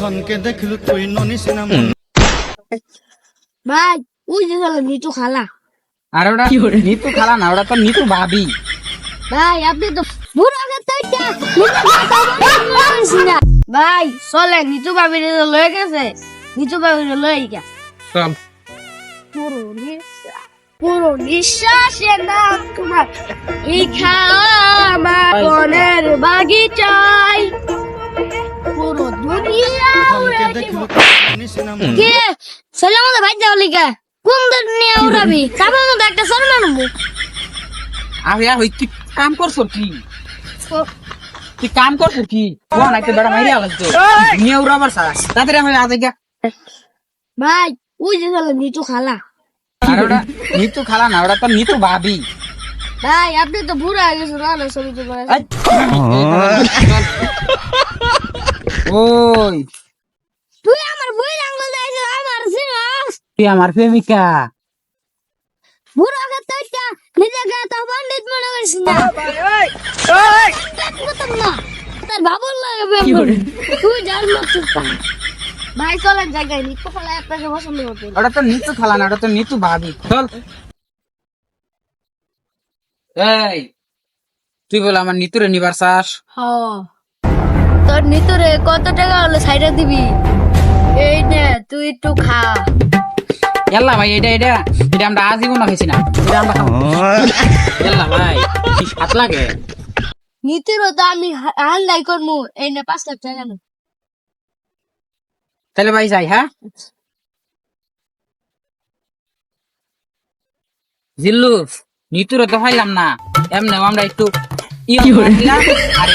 তোকে দেখলু তুই ননিস না ভাই ওই যে চলো নিচু খালা। আর ওটা নিতু খালা না ওটা তো নিতু ভাবি। ভাই আপনি তো না ভাই চলে নিচু বাবির লয়ে গেছে। নিচু বাবির লয়ে গেছে। চল। পুরো নিঃশ্বাস পুরো নিঃশ্বাসে না তোমার ইখা আমার মনের বাগিচায় কে? ছেলে আমাদের ভাই যাও লিগা। কোন দুনিয়া উড়াবি? তারপর মধ্যে একটা শর্মা নেব আরে আর তুই কাম করছ কি? তুই কাম করছ কি? ও না একটা বেড়া মাইরা লাগতো নিয়ে উড়াবার সারা। তাড়াতাড়ি আমি আজ গিয়া ভাই ওই যে চলো নিচু খালা। আর ওটা নিতু খালা না ওটা তো নিতু ভাবি। ভাই আপনি তো বুড়া হয়ে গেছেন না ছবি তো করে ওই তুই আমার বই আঙ্গুল দিয়েছিস আমার সিনাস তুই আমার প্রেমিকা। বুড়া কথা নিজেকে তো পণ্ডিত মনে করিস না। তার বাবুর লাগে তুই জান না ভাই চলেন জায়গায় নিত্য ফলে আপনাকে পছন্দ করতে ওটা তো নিতু খালা না ওটা তো নিতু ভাবি। চল। এই তুই বল আমার নিতুরে নিবার চাস? তোর নিতরে কত টাকা হলো সাইডে দিবি? এই নে তুই একটু খা। এল্লা ভাই এটা এটা এটা আমরা আজীবন খাইছি না। এটা আমরা খাব। এল্লা ভাই কি সাত লাগে। নিতিরও তো আমি হান্ডাই করমু। এই নে পাঁচ লাখ টাকা তাহলে ভাই যাই হ্যাঁ? জিল্লু নিতুরে তো পাইলাম না। এমনি আমরা একটু ইয়ে আর